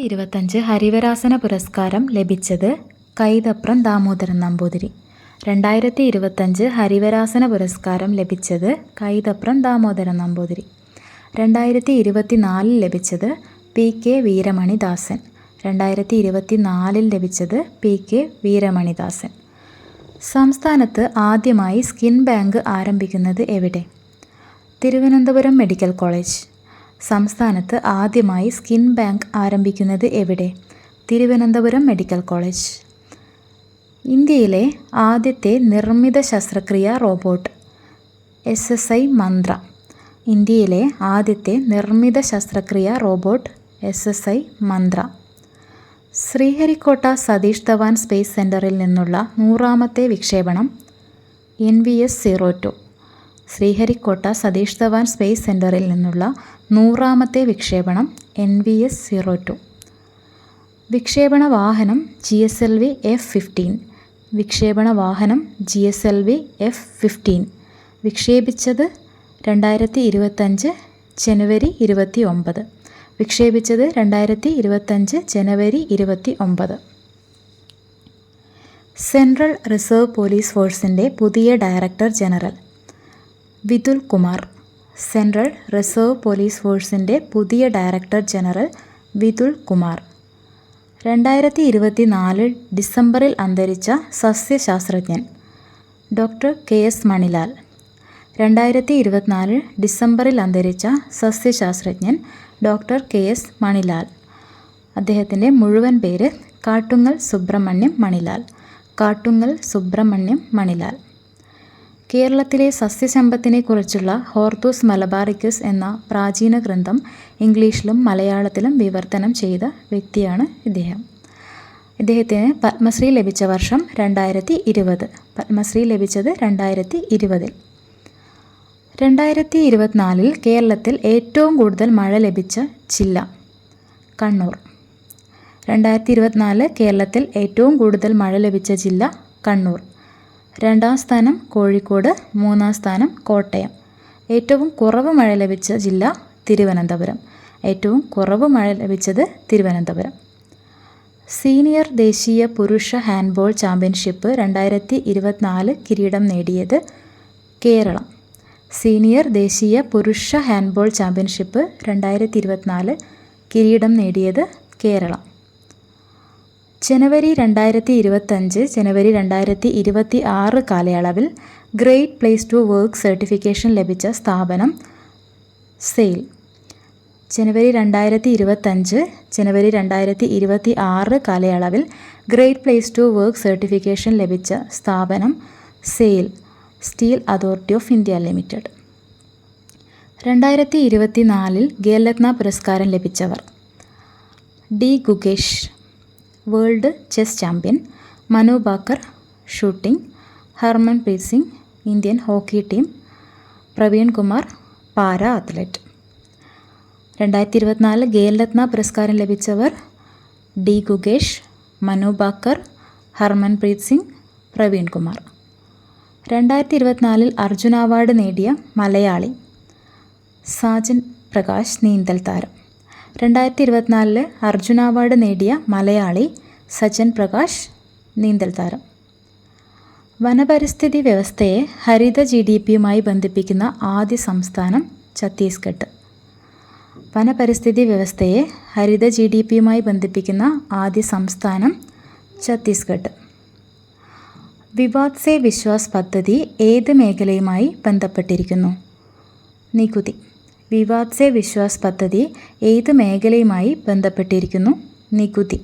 ഇരുപത്തഞ്ച് ഹരിവരാസന പുരസ്കാരം ലഭിച്ചത് കൈതപ്രം ദാമോദരൻ നമ്പൂതിരി. രണ്ടായിരത്തി ഇരുപത്തഞ്ച് ഹരിവരാസന പുരസ്കാരം ലഭിച്ചത് കൈതപ്രം ദാമോദരൻ നമ്പൂതിരി. രണ്ടായിരത്തി ഇരുപത്തി നാലിൽ ലഭിച്ചത് പി കെ വീരമണിദാസൻ. രണ്ടായിരത്തി ഇരുപത്തി നാലിൽ ലഭിച്ചത് പി കെ വീരമണിദാസൻ. സംസ്ഥാനത്ത് ആദ്യമായി സ്കിൻ ബാങ്ക് ആരംഭിക്കുന്നത് എവിടെ? Thiruvananthapuram medical college. സംസ്ഥാനത്ത് ആദ്യമായി സ്കിൻ ബാങ്ക് ആരംഭിക്കുന്നത് എവിടെ? Thiruvananthapuram medical college. ഇന്ത്യയിലെ ആദ്യത്തെ നിർമ്മിത ശസ്ത്രക്രിയ robot S S I Mantra. ഇന്ത്യയിലെ ആദ്യത്തെ നിർമ്മിത ശസ്ത്രക്രിയ robot S S I Mantra. Sriharikota Satish Dhawan space സെന്ററിൽ നിന്നുള്ള നൂറാമത്തെ വിക്ഷേപണം N V S zero two. Sriharikota Satish Dhawan space സെന്ററിൽ നിന്നുള്ള നൂറാമത്തെ വിക്ഷേപണം N V S zero two. വിക്ഷേപണ വാഹനം G S L V F fifteen. വിക്ഷേപണ വാഹനം G S L V F fifteen. വിക്ഷേപിച്ചത് രണ്ടായിരത്തി ഇരുപത്തഞ്ച് ജനുവരി ഇരുപത്തി ഒമ്പത് വിക്ഷേപിച്ചത് രണ്ടായിരത്തി ഇരുപത്തഞ്ച് ജനുവരി ഇരുപത്തി ഒമ്പത് സെൻട്രൽ റിസർവ് പോലീസ് ഫോഴ്സിന്റെ പുതിയ director general. Vitul Kumar central reserve police ഫോഴ്സിന്റെ പുതിയ ഡയറക്ടർ ജനറൽ വിതുൽ കുമാർ. രണ്ടായിരത്തി ഇരുപത്തി നാല് ഡിസംബറിൽ അന്തരിച്ച സസ്യശാസ്ത്രജ്ഞൻ ഡോക്ടർ കെ. എസ്. മണിലാൽ. രണ്ടായിരത്തി ഇരുപത്തിനാല് ഡിസംബറിൽ അന്തരിച്ച സസ്യശാസ്ത്രജ്ഞൻ ഡോക്ടർ കെ. എസ്. മണിലാൽ. അദ്ദേഹത്തിന്റെ മുഴുവൻ പേര് കാട്ടുങ്ങൽ സുബ്രഹ്മണ്യം മണിലാൽ. കാട്ടുങ്ങൽ സുബ്രഹ്മണ്യം മണിലാൽ. കേരളത്തിലെ സസ്യസമ്പത്തിനെക്കുറിച്ചുള്ള ഹോർത്തൂസ് മലബാറിക്കസ് എന്ന പ്രാചീന ഗ്രന്ഥം ഇംഗ്ലീഷിലും മലയാളത്തിലും വിവർത്തനം ചെയ്ത വ്യക്തിയാണ് ഇദ്ദേഹം. ഇദ്ദേഹത്തിന് പത്മശ്രീ ലഭിച്ച വർഷം രണ്ടായിരത്തി ഇരുപത് പത്മശ്രീ ലഭിച്ചത് രണ്ടായിരത്തി ഇരുപതിൽ രണ്ടായിരത്തി ഇരുപത്തിനാലിൽ കേരളത്തിൽ ഏറ്റവും കൂടുതൽ മഴ ലഭിച്ച ജില്ല കണ്ണൂർ. രണ്ടായിരത്തി ഇരുപത്തിനാല് കേരളത്തിൽ ഏറ്റവും കൂടുതൽ മഴ ലഭിച്ച ജില്ല കണ്ണൂർ. രണ്ടാം സ്ഥാനം കോഴിക്കോട് മൂന്നാം സ്ഥാനം കോട്ടയം. ഏറ്റവും കുറവ് മഴ ലഭിച്ച ജില്ല തിരുവനന്തപുരം. ഏറ്റവും കുറവ് മഴ ലഭിച്ചത് തിരുവനന്തപുരം. സീനിയർ ദേശീയ പുരുഷ ഹാൻഡ്ബോൾ ചാമ്പ്യൻഷിപ്പ് രണ്ടായിരത്തി ഇരുപത്തിനാല് കിരീടം നേടിയത് കേരളം. സീനിയർ ദേശീയ പുരുഷ ഹാൻഡ്ബോൾ ചാമ്പ്യൻഷിപ്പ് രണ്ടായിരത്തി ഇരുപത്തിനാല് കിരീടം നേടിയത് കേരളം. ജനുവരി രണ്ടായിരത്തി ഇരുപത്തഞ്ച് ജനുവരി രണ്ടായിരത്തി ഇരുപത്തി ആറ് കാലയളവിൽ great place to work certification ലഭിച്ച സ്ഥാപനം സെയിൽ. ജനുവരി രണ്ടായിരത്തി ഇരുപത്തഞ്ച് ജനുവരി രണ്ടായിരത്തി ഇരുപത്തി ആറ് കാലയളവിൽ great place to work certification ലഭിച്ച സ്ഥാപനം SAIL Steel Authority of India Limited. രണ്ടായിരത്തി ഇരുപത്തി നാലിൽ ഖേൽരത്ന പുരസ്കാരം ലഭിച്ചവർ. D Gukesh world chess champion Manu Bhaker shooting Harmanpreet Singh Indian hockey team Praveen Kumar para athlete. രണ്ടായിരത്തി ഇരുപത്തിനാല് ഖേൽരത്ന പുരസ്കാരം ലഭിച്ചവർ ഡി ഗുഗേഷ് മനു ബാക്കർ ഹർമൻപ്രീത് സിംഗ് പ്രവീൺ കുമാർ. രണ്ടായിരത്തി ഇരുപത്തിനാലിൽ അർജുന അവാർഡ് നേടിയ മലയാളി സാജൻ പ്രകാശ് നീന്തൽ താരം. രണ്ടായിരത്തി ഇരുപത്തിനാലിൽ അർജുന അവാർഡ് നേടിയ മലയാളി സജൻ പ്രകാശ് നീന്തൽ താരം. വനപരിസ്ഥിതി വ്യവസ്ഥയെ ഹരിത ജി ഡി പിയുമായി ബന്ധിപ്പിക്കുന്ന ആദ്യ സംസ്ഥാനം ഛത്തീസ്ഗഡ്. വനപരിസ്ഥിതി വ്യവസ്ഥയെ ഹരിത ജി ഡി പിയുമായി ബന്ധിപ്പിക്കുന്ന ആദ്യ സംസ്ഥാനം ഛത്തീസ്ഗഡ്. വിവാദ് സേ വിശ്വാസ് പദ്ധതി ഏത് മേഖലയുമായി ബന്ധപ്പെട്ടിരിക്കുന്നു? നികുതി. വിവാദ് സെ വിശ്വാസ് പദ്ധതി ഏത് മേഖലയുമായി ബന്ധപ്പെട്ടിരിക്കുന്നു? നികുതി.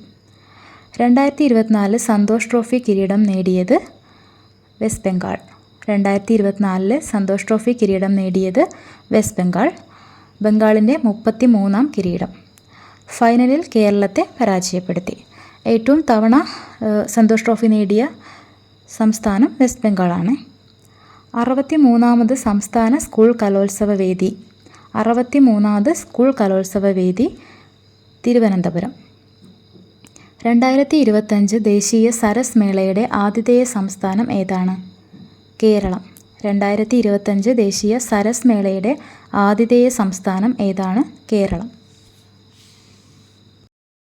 രണ്ടായിരത്തി ഇരുപത്തിനാല് സന്തോഷ് ട്രോഫി കിരീടം നേടിയത് വെസ്റ്റ് ബംഗാൾ. രണ്ടായിരത്തി ഇരുപത്തിനാലിൽ സന്തോഷ് ട്രോഫി കിരീടം നേടിയത് വെസ്റ്റ് ബംഗാൾ. ബംഗാളിന്റെ മുപ്പത്തി മൂന്നാം കിരീടം. ഫൈനലിൽ കേരളത്തെ പരാജയപ്പെടുത്തി. ഏറ്റവും തവണ സന്തോഷ് ട്രോഫി നേടിയ സംസ്ഥാനം വെസ്റ്റ് ബംഗാളാണ്. അറുപത്തി മൂന്നാമത് സംസ്ഥാന സ്കൂൾ കലോത്സവ വേദി. അറുപത്തി മൂന്നാമത് സ്കൂൾ കലോത്സവ വേദി തിരുവനന്തപുരം. രണ്ടായിരത്തി ഇരുപത്തഞ്ച് ദേശീയ സരസ് മേളയുടെ ആതിഥേയ സംസ്ഥാനം ഏതാണ്? കേരളം. രണ്ടായിരത്തി ഇരുപത്തഞ്ച് ദേശീയ സരസ് മേളയുടെ ആതിഥേയ സംസ്ഥാനം ഏതാണ്? കേരളം.